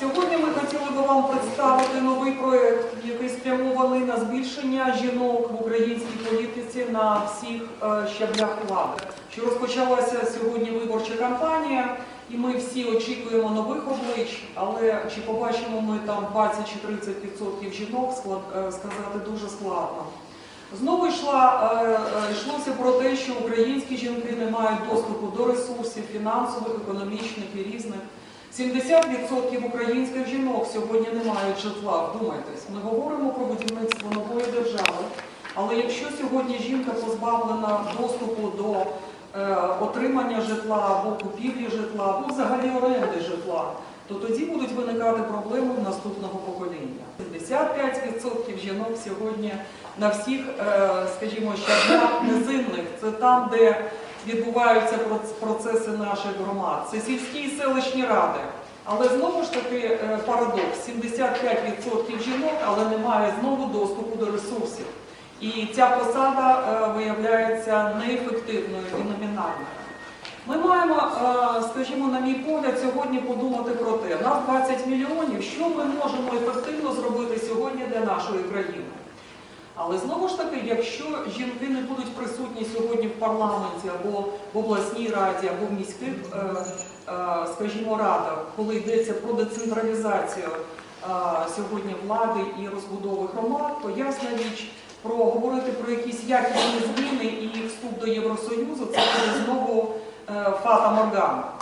Сьогодні ми хотіли би вам представити новий проект, який спрямований на збільшення жінок в українській політиці на всіх е, щаблях влади. Що розпочалася сьогодні виборча кампанія, і ми всі очікуємо нових облич, але чи побачимо ми там 20 чи 30% жінок, е, сказати дуже складно. Знову йшла, е, йшлося про те, що українські жінки не мають доступу до ресурсів фінансових, економічних і різних. 70% українських жінок сьогодні не мають житла. Вдумайтесь, ми говоримо про будівництво нової держави, але якщо сьогодні жінка позбавлена доступу до е, отримання житла або купівлі житла, або взагалі оренди житла, то тоді будуть виникати проблеми в наступного покоління. 75% жінок сьогодні на всіх, е, скажімо, щаблях низинних, це там, де відбуваються процеси наших громад. Це сільські і селищні ради. Але знову ж таки е, парадокс: 75% жінок, але немає знову доступу до ресурсів. І ця посада е, виявляється неефективною і номінальною. Ми маємо, е, скажімо, на мій погляд, сьогодні подумати про те, нас 20 мільйонів, що ми можемо ефективно зробити сьогодні для нашої країни. Але знову ж таки, якщо жінки не будуть присутні сьогодні в парламенті або в обласній раді, або в міських, е, е, скажімо, радах, коли йдеться про децентралізацію е, сьогодні влади і розбудови громад, то ясна річ про говорити про якісь якісні зміни і вступ до Євросоюзу, це буде знову фата Моргана.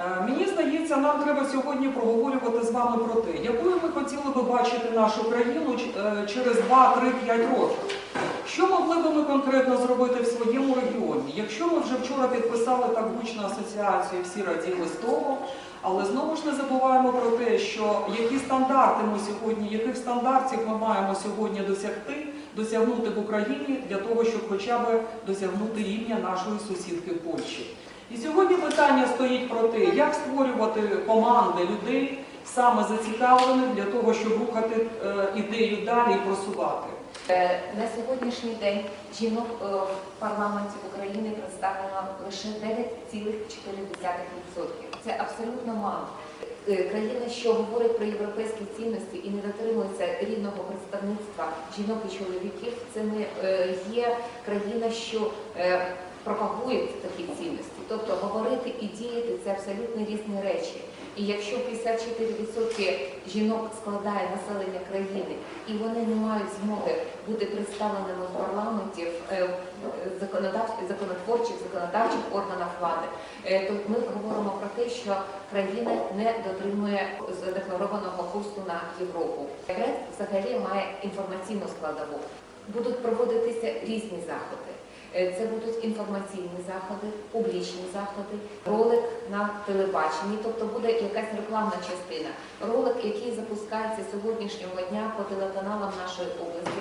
Е, Мені здається, нам треба сьогодні проговорювати з вами про те, якою ми хотіли би бачити нашу країну е, через 2, 3, 5 років. Що могли би ми конкретно зробити в своєму регіоні? Якщо ми вже вчора підписали так гучну асоціацію, всі раділи з того, але знову ж не забуваємо про те, що які стандарти ми сьогодні, яких стандартів ми маємо сьогодні досягти, досягнути в Україні для того, щоб хоча б досягнути рівня нашої сусідки Польщі. І сьогодні питання стоїть про те, як створювати команди людей саме зацікавлених для того, щоб рухати е, ідею далі і просувати. Е, На сьогоднішній день жінок е, в парламенті України представлено лише 9,4%. Це абсолютно мало. Країна, що говорить про європейські цінності і не дотримується рівного представництва жінок і чоловіків, це не є країна, що е, пропагує такі цінності. Тобто говорити і діяти це абсолютно різні речі. І якщо 54% жінок складає населення країни, і вони не мають змоги бути представленими в парламенті, в е, законодав- законотворчих, законодавчих органах влади, е, то ми говоримо про те, що країна не дотримує задекларованого курсу на Європу. Проект взагалі має інформаційну складову. Будуть проводитися різні заходи. Е, Це будуть інформаційні заходи, публічні заходи, ролик на телебаченні, тобто буде якась рекламна частина. Ролик, який запускається сьогоднішнього дня по телеканалам нашої області.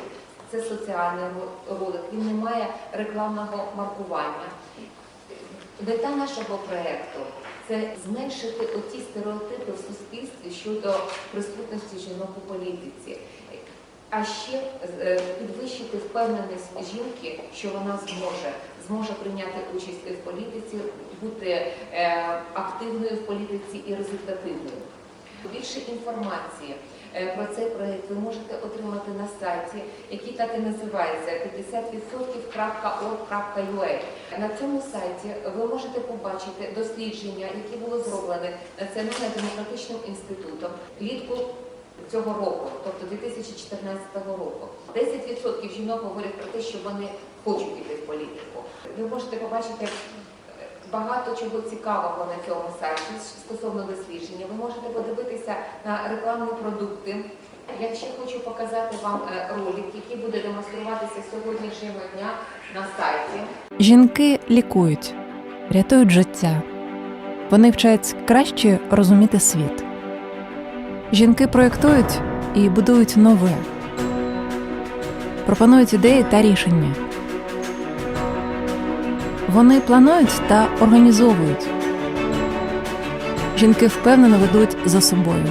Це соціальний ролик, він не має рекламного маркування. Мета нашого проєкту це зменшити оті стереотипи в суспільстві щодо присутності жінок у політиці. А ще е, підвищити впевненість жінки, що вона зможе, зможе прийняти участь в політиці, бути е, активною в політиці і результативною. Більше інформації е, про цей проєкт ви можете отримати на сайті, який так і називається 50%.org.ua. На цьому сайті ви можете побачити дослідження, які було зроблене Національним демократичним інститутом влітку цього року, тобто 2014 року. 10% жінок говорять про те, що вони хочуть йти в політику. Ви можете побачити е, багато чого цікавого на цьому сайті стосовно дослідження. Ви можете подивитися на рекламні продукти. Я ще хочу показати вам е, ролик, який буде демонструватися сьогоднішнього дня на сайті. Жінки лікують, рятують життя. Вони вчать краще розуміти світ. Жінки проєктують і будують нове, пропонують ідеї та рішення. Вони планують та організовують. Жінки впевнено ведуть за собою.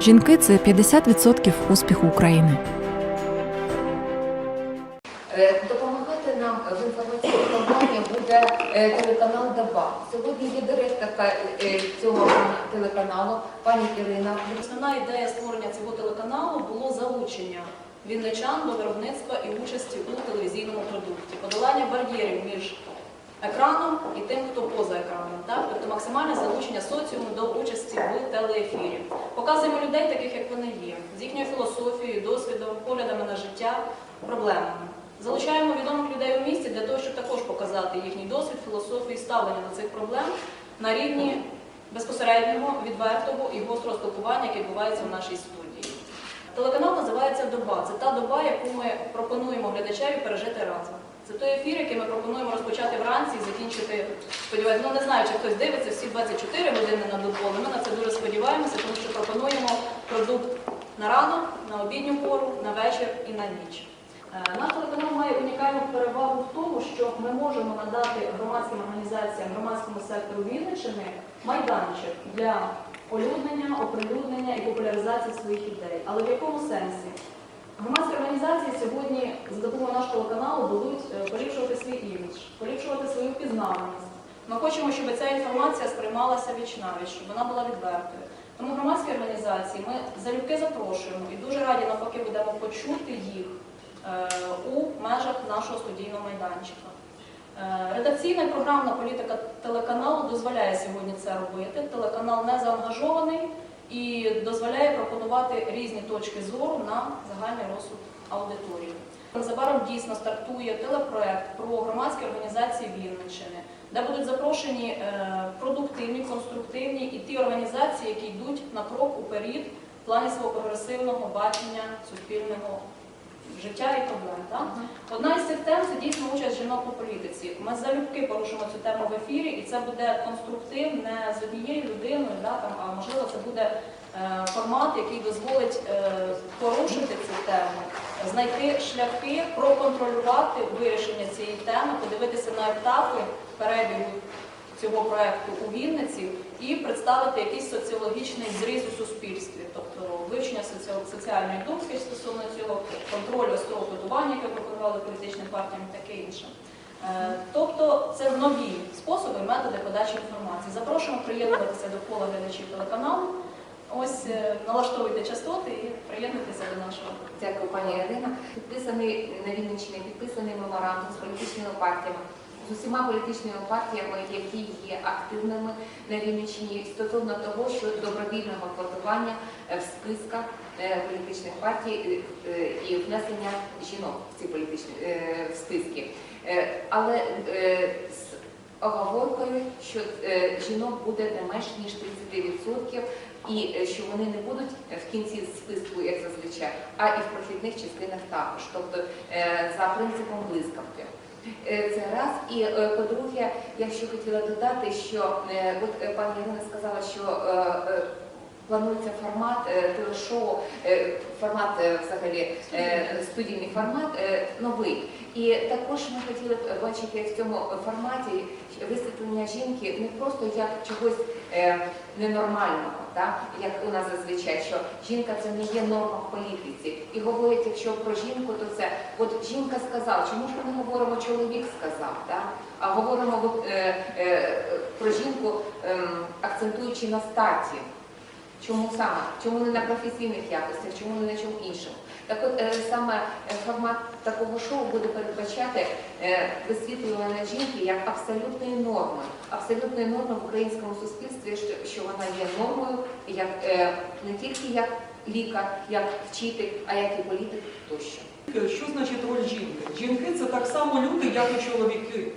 Жінки це 50% успіху України. Телеканал Доба. Сьогодні є директорка е, цього телеканалу, пані Ірина. Основна ідея створення цього телеканалу було залучення вінничан до виробництва і участі у телевізійному продукті, подолання бар'єрів між екраном і тим, хто поза екраном. Так? Тобто максимальне залучення соціуму до участі в телеефірі. Показуємо людей таких, як вони є, з їхньою філософією, досвідом, поглядами на життя, проблемами. Залучаємо відомих людей у місті для того, щоб також показати їхній досвід, філософію, ставлення до цих проблем на рівні безпосереднього, відвертого і гострого спілкування, яке відбувається в нашій студії. Телеканал називається Доба. Це та доба, яку ми пропонуємо глядачеві пережити разом. Це той ефір, який ми пропонуємо розпочати вранці і закінчити, сподіваюся, ну не знаю, чи хтось дивиться всі 24 години на добу, але ми на це дуже сподіваємося, тому що пропонуємо продукт на ранок, на обідню пору, на вечір і на ніч. Е, Наш телеканал має унікальну перевагу в тому, що ми можемо надати громадським організаціям, громадському сектору Вінниччини майданчик для олюднення, оприлюднення і популяризації своїх ідей. Але в якому сенсі? Громадські організації сьогодні за допомогою нашого телеканалу будуть е, поліпшувати свій імідж, поліпшувати свою впізнаваність. Ми хочемо, щоб ця інформація сприймалася віч-навіч, щоб вона була відвертою. Тому громадські організації ми залюбки запрошуємо і дуже раді навпаки будемо почути їх у межах нашого студійного майданчика. Е, Редакційна програмна політика телеканалу дозволяє сьогодні це робити. Телеканал не заангажований і дозволяє пропонувати різні точки зору на загальний розсуд аудиторії. Незабаром дійсно стартує телепроект про громадські організації Вінниччини, де будуть запрошені е, продуктивні, конструктивні і ті організації, які йдуть на крок уперед в плані свого прогресивного бачення суспільного життя і проблем. Так? Одна із цих тем це дійсно участь жінок у політиці. Ми залюбки порушимо цю тему в ефірі, і це буде конструктив не з однією людиною, да, там, а можливо це буде е, формат, який дозволить е, порушити цю тему, знайти шляхи, проконтролювати вирішення цієї теми, подивитися на етапи перебігу цього проекту у Вінниці і представити якийсь соціологічний зріз у суспільстві, тобто вивчення соціальної думки стосовно цього, контролю того кодування, яке пропонували політичним партіям і таке інше. Е, Тобто це нові способи, методи подачі інформації. Запрошуємо приєднуватися до кола глядачів телеканалу. Ось е, налаштовуйте частоти і приєднуйтеся до нашого. Дякую, пані Ірина. Підписаний на Вінниччині, підписаний меморандум з політичними партіями, усіма політичними партіями, які є активними на Вінниччині, стосовно того, що добровільного квотування е, в списках е, політичних партій е, і внесення жінок в ці політичні в списки. Але з оговоркою, що жінок буде не менш ніж 30%, і що вони не будуть в кінці списку, як зазвичай, а і в прохідних частинах також, тобто за принципом блискавки. Це раз. І е, по-друге, я ще хотіла додати, що е, от е, пані Ірина сказала, що планується формат е, телешоу, е, формат е, взагалі студійний формат новий. І також ми хотіли б бачити в цьому форматі висвітлення жінки не просто як чогось ненормального, так? як у нас зазвичай, що жінка це не є норма в політиці. І говорять, якщо про жінку, то це от жінка сказала, чому ж ми не говоримо чоловік сказав, так? а говоримо про жінку, е, акцентуючи на статі. Чому саме? Чому не на професійних якостях, чому не на чому іншому? Так от е, саме е, формат такого шоу буде передбачати е, висвітлювання жінки як абсолютної норми, абсолютної норми в українському суспільстві, що, вона є нормою, як не тільки як лікар, як вчитель, а як і політик тощо. Що значить роль жінки? Жінки це так само люди, як і чоловіки.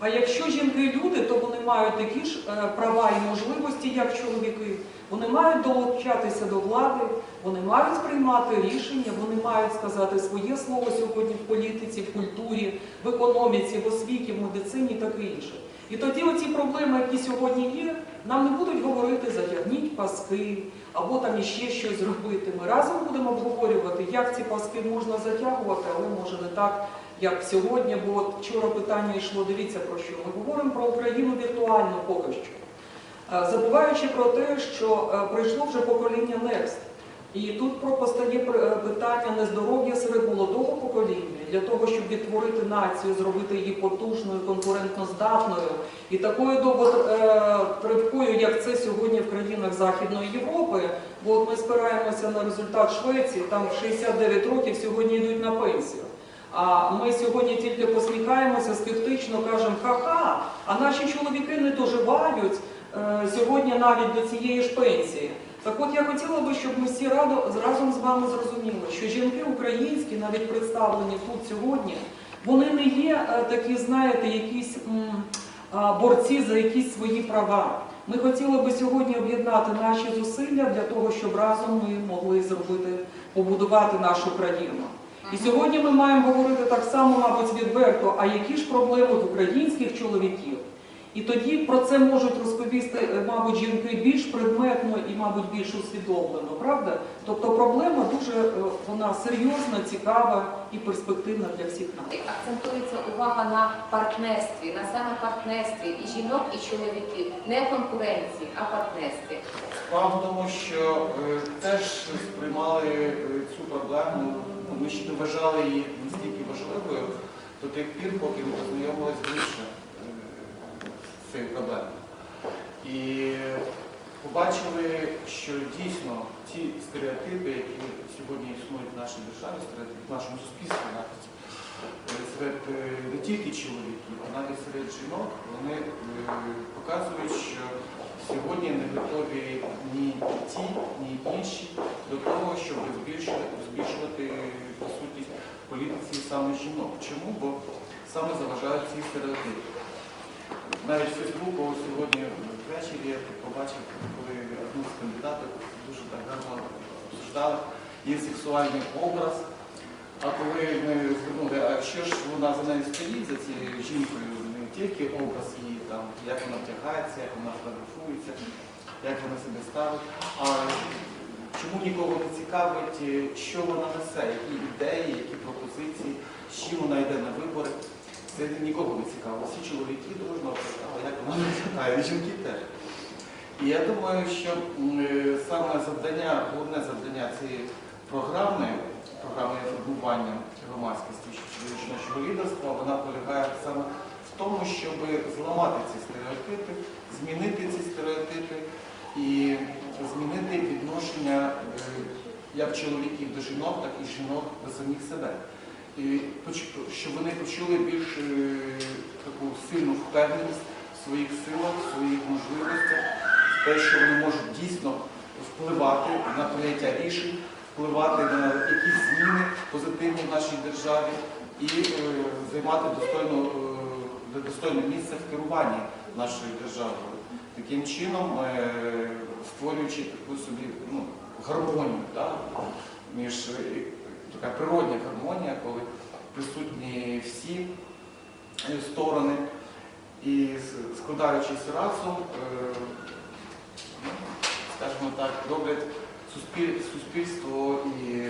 А якщо жінки люди, то вони мають такі ж права і можливості, як чоловіки. Вони мають долучатися до влади, вони мають приймати рішення, вони мають сказати своє слово сьогодні в політиці, в культурі, в економіці, в освіті, в медицині і таке інше. І тоді оці проблеми, які сьогодні є, нам не будуть говорити затягніть паски або там іще щось зробити. Ми разом будемо обговорювати, як ці паски можна затягувати, але може не так, як сьогодні, бо от вчора питання йшло, дивіться про що. Ми говоримо про Україну віртуально поки що. Е, Забуваючи про те, що е, прийшло вже покоління Next. І тут постає е, питання нездоров'я серед молодого покоління, для того, щоб відтворити націю, зробити її потужною, конкурентноздатною і такою довготривкою, як це сьогодні в країнах Західної Європи. Бо от ми спираємося на результат Швеції, там в 69 років сьогодні йдуть на пенсію. А ми сьогодні тільки посміхаємося, скептично кажемо ха-ха, а наші чоловіки не доживають сьогодні навіть до цієї ж пенсії. Так от я хотіла би, щоб ми всі разом з вами зрозуміли, що жінки українські, навіть представлені тут сьогодні, вони не є е, такі, знаєте, якісь борці за якісь свої права. Ми хотіли би сьогодні об'єднати наші зусилля для того, щоб разом ми могли зробити, побудувати нашу країну. І сьогодні ми маємо говорити так само, мабуть, відверто, а які ж проблеми в українських чоловіків? І тоді про це можуть розповісти, е, мабуть, жінки більш предметно і, мабуть, більш усвідомлено, правда? Тобто проблема дуже е, вона серйозна, цікава і перспективна для всіх нас. Акцентується увага на партнерстві, на саме партнерстві і жінок, і чоловіків, не конкуренції, а партнерстві. Справа в тому, що е, теж сприймали цю проблему, ну, ми ще не вважали її настільки важливою до тих пір, поки не познайомилися більше цією проблемою. І побачили, що дійсно ті стереотипи, які сьогодні існують в нашій державі, стереотипи в нашому суспільстві, навіть е, серед е, не тільки чоловіків, а навіть серед жінок, вони е, показують, що сьогодні не готові ні ті, ні інші до того, щоб збільшувати, збільшувати присутність в політиці саме жінок. Чому? Бо саме заважають ці стереотипи. Навіть Фейсбуку сьогодні ввечері я побачив, коли одну з кандидатів дуже так гарно обсуждали її сексуальний образ. А коли ми звернули, а що ж вона за нею стоїть, за цією жінкою, не тільки образ її, там, як вона вдягається, як вона фотографується, як вона себе ставить, а чому нікого не цікавить, е, що вона несе, які ідеї, які пропозиції, з чим вона йде на вибори. Це нікого не цікаво. Всі чоловіки дружно цікаво, як вона виглядає, і жінки теж. І я думаю, що е, саме завдання, головне завдання цієї програми, програми формування громадськості жіночого лідерства, вона полягає саме в тому, щоб зламати ці стереотипи, змінити ці стереотипи і змінити відношення е, як чоловіків до жінок, так і жінок до самих себе. Щоб вони почули більш е, таку сильну впевненість в своїх силах, в своїх можливостях, те, що вони можуть дійсно впливати на прийняття рішень, впливати на якісь зміни позитивні в нашій державі і е, займати достойну, е, достойне місце в керуванні нашою державою. Таким чином, створюючи таку собі ну, гармонію да, між така природня гармонія, коли присутні всі е, сторони і складаючись разом, е, скажімо так, роблять суспільство і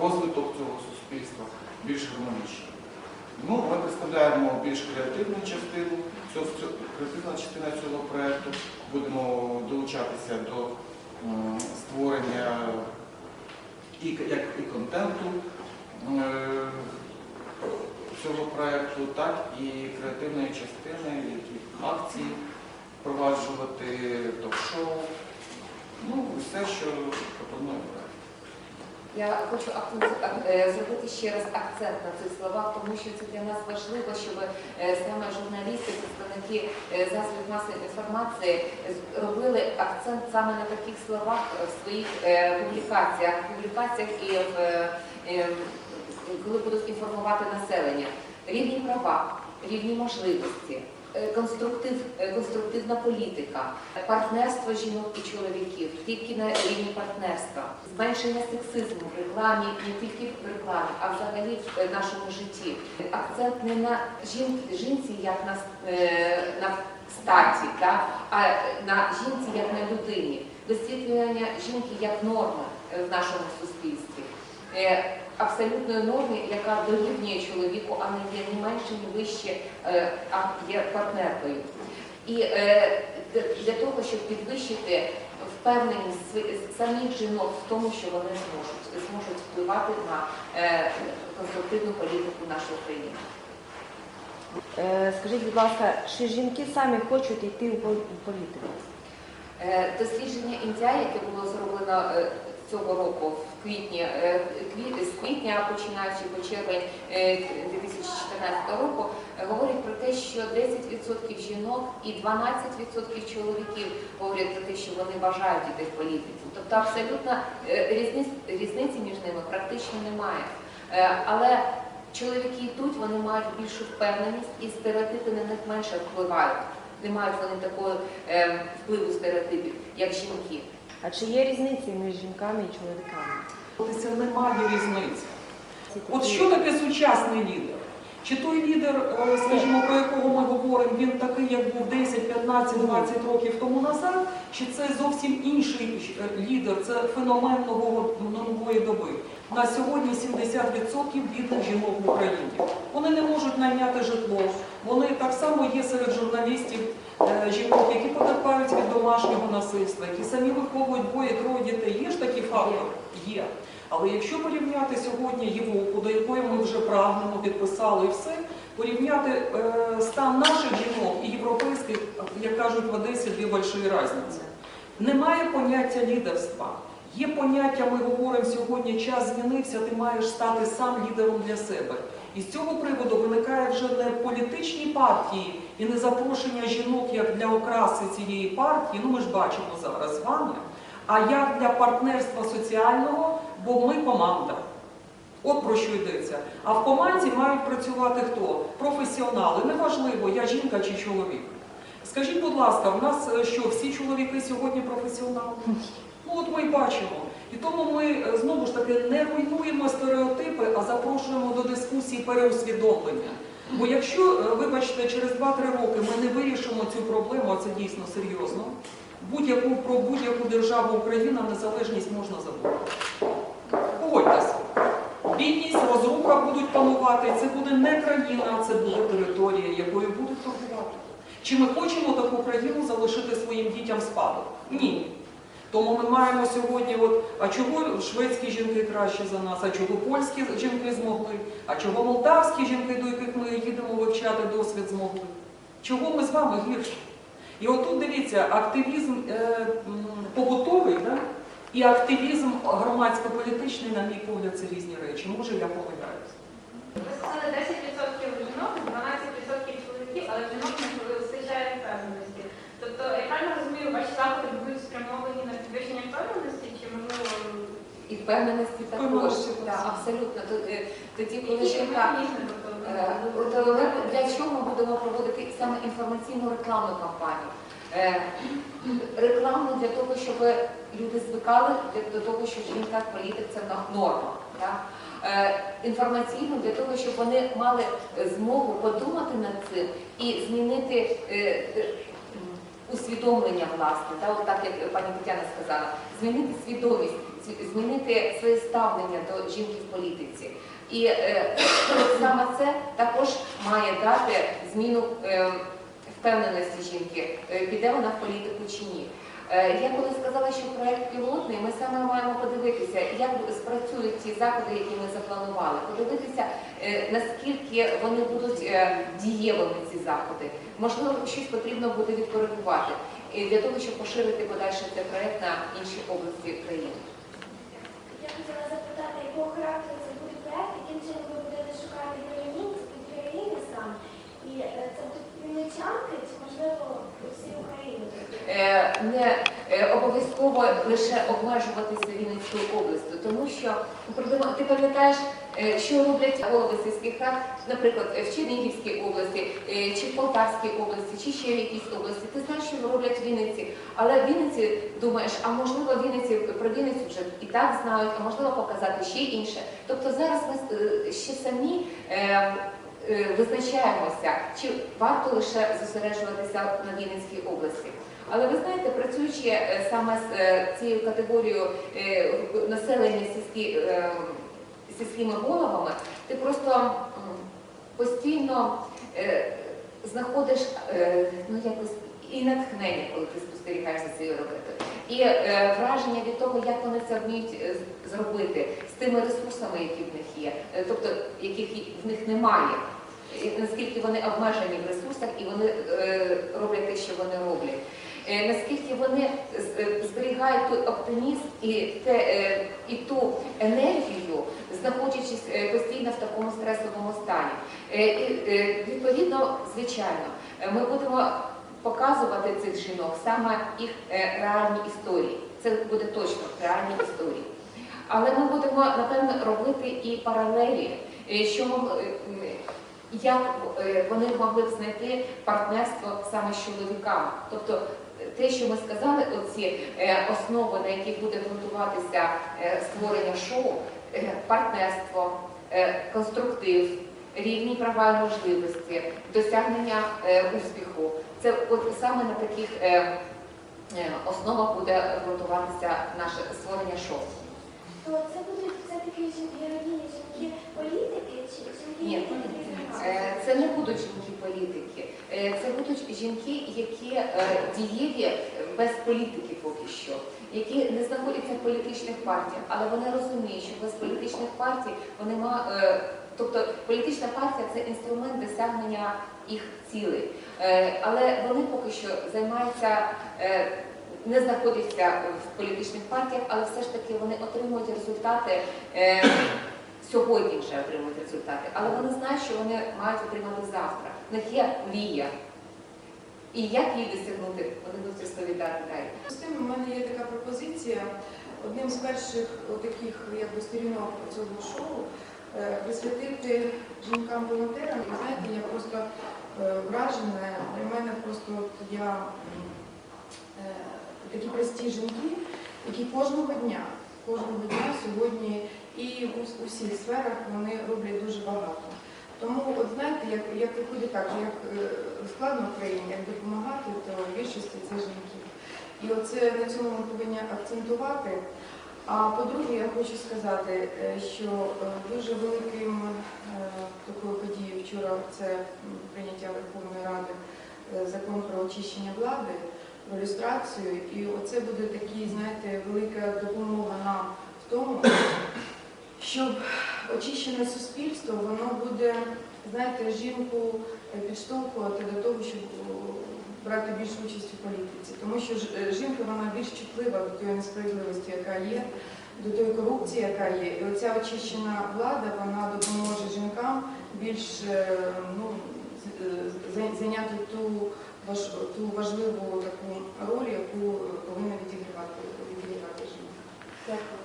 розвиток цього суспільства більш гармонічним. Ну, ми представляємо більш креативну частину, креативна частина цього проєкту. Будемо долучатися до створення і, як і контенту е, цього проєкту, так і креативної частини, які акції впроваджувати, ток-шоу. Ну, все, що пропонує. Я хочу е, зробити ще раз акцент на цих словах, тому що це для нас важливо, щоб е, саме журналісти, представники е, засобів масової інформації робили акцент саме на таких словах в своїх публікаціях, публікаціях і в, коли будуть інформувати населення. Рівні права, рівні можливості. Е, Конструктив, е, конструктивна політика, партнерство жінок і чоловіків, тільки на рівні партнерства, зменшення сексизму в рекламі, не тільки в рекламі, а взагалі в е, нашому житті. Акцент не на жінці, жінці як на, на статі, да? а на жінці як на людині, висвітлювання жінки як норми в нашому суспільстві. Абсолютної норми, яка дорівнює чоловіку, а не є ні менше, ні вище, е, а є партнеркою. І е, для того, щоб підвищити впевненість самих жінок в тому, що вони зможуть зможуть впливати на е, конструктивну політику нашої країни. Скажіть, будь ласка, чи жінки самі хочуть йти у політику? Дослідження індія, яке було зроблено цього року в квітні, е, з квітня, починаючи по червень е, 2014 року, е, говорить про те, що 10% жінок і 12% чоловіків говорять про те, що вони бажають йти в політику. Тобто абсолютно е, різниці між ними практично немає. Е, Але чоловіки йдуть, вони мають більшу впевненість і стереотипи на них менше впливають. Не мають вони такого е, впливу стереотипів, як жінки. А чи є різниці між жінками і чоловіками? Це немає різниці. От що таке сучасний лідер? Чи той лідер, е, скажімо, про якого ми говоримо, він такий, як був 10, 15, 20 років тому назад, чи це зовсім інший е, лідер, це феномен нового, нової доби? На сьогодні 70% бідних жінок в Україні. Вони не можуть найняти житло. Вони так само є серед журналістів жінок, які потерпають від домашнього насильства, які самі виховують двоє-троє дітей. Є ж такі фактори? Є. Але якщо порівняти сьогодні Європу, до якої ми вже прагнемо, підписали і все, порівняти е, стан наших жінок і європейських, як кажуть в Одесі, дві великі різниці. Немає поняття лідерства. Є поняття, ми говоримо сьогодні, час змінився, ти маєш стати сам лідером для себе. І з цього приводу виникає вже не політичні партії і не запрошення жінок як для окраси цієї партії, ну ми ж бачимо зараз з вами, а як для партнерства соціального, бо ми команда. От про що йдеться. А в команді мають працювати хто? Професіонали. Неважливо, я жінка чи чоловік. Скажіть, будь ласка, в нас е, що, всі чоловіки сьогодні професіонали? Ну от ми й бачимо. І тому ми е, знову ж таки не руйнуємо стереотипи, а запрошуємо до дискусії переусвідомлення. Бо якщо, е, вибачте, через 2-3 роки ми не вирішимо цю проблему, а це дійсно серйозно, будь-яку про будь-яку державу Україна незалежність можна забути. Погодьтеся. Бідність, розруха будуть панувати. Це буде не країна, це буде територія, якою будуть торгувати. Чи ми хочемо таку країну залишити своїм дітям спадок? Ні. Тому ми маємо сьогодні, от, а чого шведські жінки краще за нас, а чого польські жінки змогли, а чого молдавські жінки, до яких ми їдемо вивчати досвід змогли? Чого ми з вами гірше? І отут дивіться, активізм е, побутовий да? і активізм громадсько-політичний, на мій погляд, це різні речі. Може, я помиляюсь. Ви сказали 10% жінок, 12% чоловіків, але жінок не вистачає впевненості. Тобто, я правильно розумію, ваші заходи будуть спрямовані на підвищення впевненості, чи можливо І впевненості також. Так, так. абсолютно. Е, Тоді, коли жінка Е, для чого ми будемо проводити саме інформаційну рекламну кампанію? Е, Рекламну для того, щоб люди звикали до того, що жінка політик це норма. так? Інформаційну для того, щоб вони мали змогу подумати над цим і змінити усвідомлення власне, так, от так як пані Тетяна сказала, змінити свідомість, змінити своє ставлення до жінки в політиці. І е, саме це також має дати зміну е, впевненості жінки, е, піде вона в політику чи ні. Е, я коли сказала, що проект пілотний, ми саме маємо подивитися, як спрацюють ці заходи, які ми запланували, подивитися, е, наскільки вони будуть е, дієвими ці заходи. Можливо, щось потрібно буде відкоригувати для того, щоб поширити подальше цей проект на інші області країни. Я хотіла запитати, якого характеру це буде проект, яким чином ви будете шукати героїни сам. І це будуть вінничанки, чи можливо всі України? Е, не е, обов'язково лише обмежуватися Вінницькою областю, тому що ти пам'ятаєш, е, що роблять голови сільських рад, наприклад, в Чернігівській області, е, чи в Полтавській області, чи ще в якійсь області. Ти знаєш, що роблять Вінниці, але в Вінниці думаєш, а можливо Вінниці про Вінницю вже і так знають, а можливо показати ще інше. Тобто зараз ми ще самі. Визначаємося, чи варто лише зосереджуватися на Вінницькій області. Але ви знаєте, працюючи е, саме з е, цією категорією е, населення сільськими головами, ти просто постійно знаходиш ну, і натхнення, коли ти спостерігаєш за цією роботою. І враження від того, як вони це вміють зробити з тими ресурсами, які в них є, тобто яких в них немає. І наскільки вони обмежені в ресурсах і вони роблять те, що вони роблять. Е, наскільки вони е, зберігають той оптимізм і, те, е, і ту енергію, знаходячись е, постійно в такому стресовому стані. Е, і, е, відповідно, звичайно, е, ми будемо показувати цих жінок саме їх е, реальні історії. Це буде точно реальні історії. Але ми будемо напевно робити і паралелі, е, що е, як е, вони могли б знайти партнерство саме з чоловіками. Тобто е, те, що ми сказали, оці е, основи, на яких буде ґрунтуватися е, створення шоу, е, партнерство, конструктив, рівні права і можливості, досягнення успіху. Це от саме на таких основах буде ґрунтуватися наше створення шоу. То це будуть все-таки героїні жінки політики чи жінки, Ні, Е, Це не будуть жінки-політики, Е, це будуть жінки, які е, дієві без політики поки що, які не знаходяться в політичних партіях, але вони розуміють, що без політичних партій вони ма, е, тобто політична партія це інструмент досягнення їх цілей. Але вони поки що займаються. Не знаходяться в політичних партіях, але все ж таки вони отримують результати е, сьогодні вже отримують результати, але вони знають, що вони мають отримати завтра. В них є мрія. І як її досягнути, вони будуть розповідати далі. З тим у мене є така пропозиція. Одним з перших таких якби сторінок цього шоу е, присвятити жінкам-волонтерам. І знаєте, я просто е, вражена. Для мене просто я такі прості жінки, які кожного дня, кожного дня сьогодні і в ус- усіх сферах вони роблять дуже багато. Тому, от знаєте, як, як виходить так, як е, складно в країні, як допомагати, то більшості це жінки. І оце на цьому ми повинні акцентувати. А по-друге, я хочу сказати, е, що е, дуже великим такою подією вчора це прийняття Верховної Ради закон про очищення влади, про люстрацію. І оце буде такий, знаєте, велика допомога нам в тому, щоб очищене суспільство, воно буде, знаєте, жінку е, підштовхувати до того, щоб брати більшу участь у політиці. Тому що е, жінка вона більш чутлива до тої несправедливості, яка є, до тої корупції, яка є. І оця очищена влада, вона допоможе жінкам більш е, ну, зайняти ту, ту важливу таку роль, яку повинна відігравати, відігравати жінка.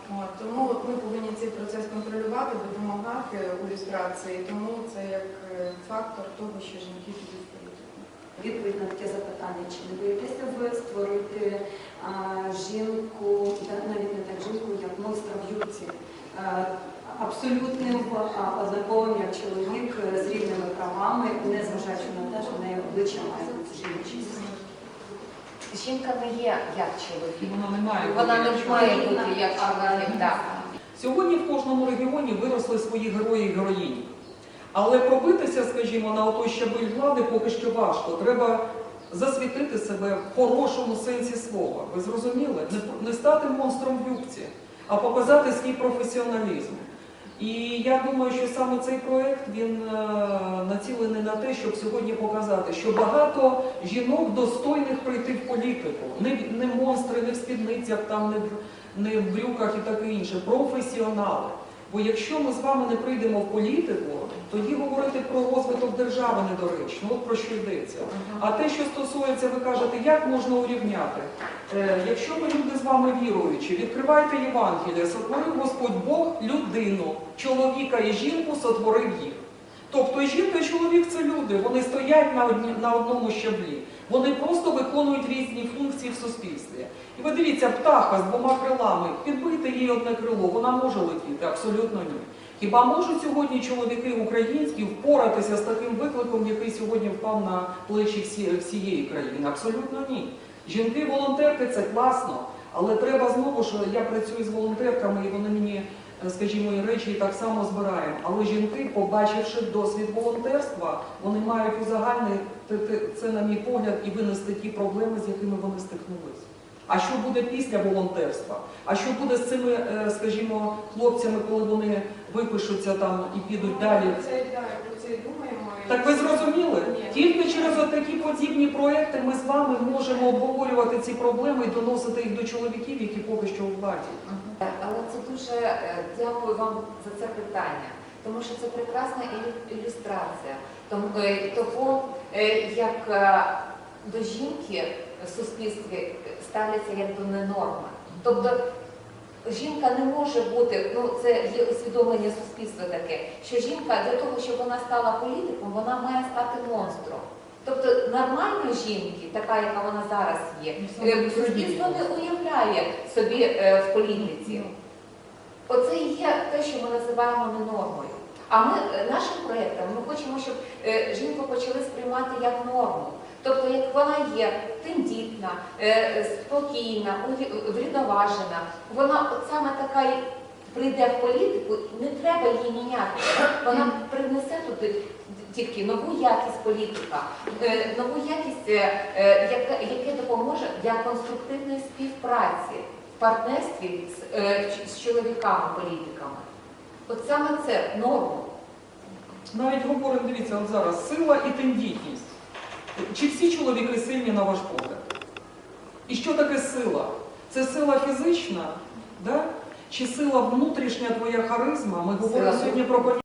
От, Тому ми повинні цей процес контролювати, допомагати у люстрації, тому це як е, фактор того, що жінки підуть в політику. Відповідь на таке запитання, чи не боїтеся ви створити а, жінку, навіть не так жінку, як монстра в юбці, абсолютним як чоловік е, з рівними правами, незважаючи на те, що в неї обличчя має бути жіночість. Жінка не є як чоловік. Вона не має Вона бути не як має бути як чоловік. так. Сьогодні в кожному регіоні виросли свої герої і героїні. Але пробитися, скажімо, на отой щабель влади поки що важко. Треба засвітити себе в хорошому сенсі слова. Ви зрозуміли? Не, не стати монстром в юбці, а показати свій професіоналізм. І я думаю, що саме цей проект він е, націлений на те, щоб сьогодні показати, що багато жінок достойних прийти в політику. Не, не монстри, не в спідницях, там не в не в брюках і таке інше, професіонали. Бо якщо ми з вами не прийдемо в політику, тоді говорити про розвиток держави недоречно. От про що йдеться. А те, що стосується, ви кажете, як можна урівняти? Е, якщо ми люди з вами віруючі, відкривайте Євангелія, сотворив Господь Бог людину, чоловіка і жінку сотворив їх. Тобто жінка і чоловік це люди, вони стоять на, одні, на одному щаблі. Вони просто виконують різні функції в суспільстві. І ви дивіться, птаха з двома крилами, підбити їй одне крило, вона може летіти? Абсолютно ні. Хіба можуть сьогодні чоловіки українські впоратися з таким викликом, який сьогодні впав на плечі всі, всієї країни? Абсолютно ні. Жінки-волонтерки це класно, але треба знову ж, я працюю з волонтерками, і вони мені, скажімо, і речі так само збираємо. Але жінки, побачивши досвід волонтерства, вони мають узагальнити це, на мій погляд, і винести ті проблеми, з якими вони стикнулися. А що буде після волонтерства? А що буде з цими, е, скажімо, хлопцями, коли вони випишуться там і підуть далі? Про це, да, про це і думаємо. І Так ви зрозуміли? Тільки через такі подібні проекти ми з вами можемо обговорювати ці проблеми і доносити їх до чоловіків, які поки що у владі. Але це дуже е, дякую вам за це питання, тому що це прекрасна ілю- ілюстрація е, того, як до жінки в суспільстві ставляться як до ненорми. Тобто жінка не може бути, ну це є усвідомлення суспільства таке, що жінка для того, щоб вона стала політиком, вона має стати монстром. Тобто нормальної жінки, така, яка вона зараз є, е, суспільство не уявляє собі е, в політиці. Оце і є те, що ми називаємо ненормою. А ми е, нашим проєктом ми хочемо, щоб е, жінку почали сприймати як норму. Тобто, як вона є тендітна, е, спокійна, врівноважена, вона саме така прийде в політику, не треба її міняти. Вона принесе туди тільки нову якість політика, е, нову якість, е, яка, допоможе для конструктивної співпраці в партнерстві з, з чоловіками-політиками. От саме це норма. Навіть говоримо, дивіться, от зараз сила і тендітність. Чи всі чоловіки сильні на ваш погляд? І що таке сила? Це сила фізична, да? чи сила внутрішня твоя харизма? Ми говоримо сьогодні про